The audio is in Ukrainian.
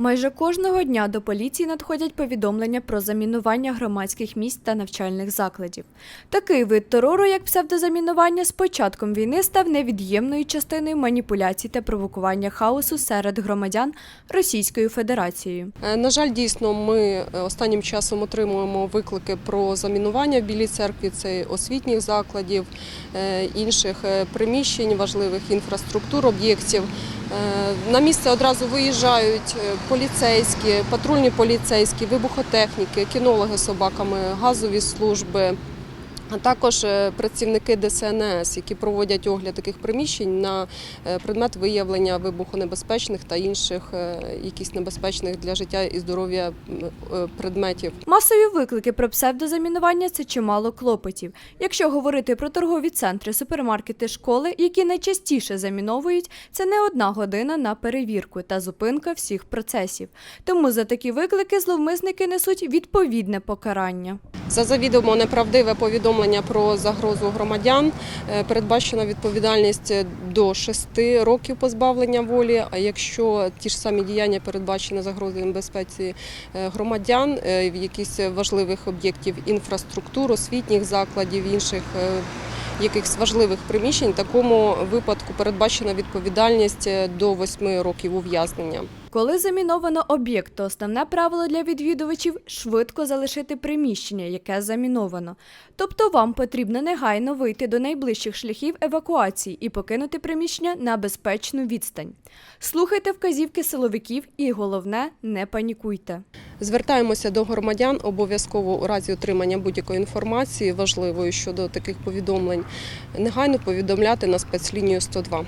Майже кожного дня до поліції надходять повідомлення про замінування громадських місць та навчальних закладів. Такий вид терору, як псевдозамінування, з початком війни став невід'ємною частиною маніпуляцій та провокування хаосу серед громадян Російською Федерацією. Е, На жаль, дійсно, ми е, останнім часом отримуємо виклики про замінування в Білій церкві, це освітніх закладів, е, інших приміщень, важливих інфраструктур, об'єктів. Е, На місце одразу виїжджають е, поліцейські, патрульні поліцейські, вибухотехніки, кінологи з собаками, газові служби. А також е, працівники ДСНС, які проводять огляд таких приміщень на е, предмет виявлення вибухонебезпечних та інших е, якісь небезпечних для життя і здоров'я предметів. Масові виклики про псевдозамінування це чимало клопотів. Якщо говорити про торгові центри, супермаркети, школи, які найчастіше заміновують, це не одна година на перевірку та зупинка всіх процесів. Тому за такі виклики зловмисники несуть відповідне покарання. За завідомо неправдиве повідомлення про загрозу громадян е, передбачена відповідальність до 6 років позбавлення волі. А якщо ті ж самі діяння передбачені загрозою безпеці е, громадян е, в якихось важливих об'єктів інфраструктур, освітніх закладів, інших якихось важливих приміщень, такому випадку передбачена відповідальність до 8 років ув'язнення. Коли заміновано об'єкт, то основне правило для відвідувачів швидко залишити приміщення, яке заміновано. Тобто вам потрібно негайно вийти до найближчих шляхів евакуації і покинути приміщення на безпечну відстань. Слухайте вказівки силовиків і головне, не панікуйте. Звертаємося до громадян обов'язково у разі отримання будь-якої інформації важливої щодо таких повідомлень, негайно повідомляти на спецлінію 102.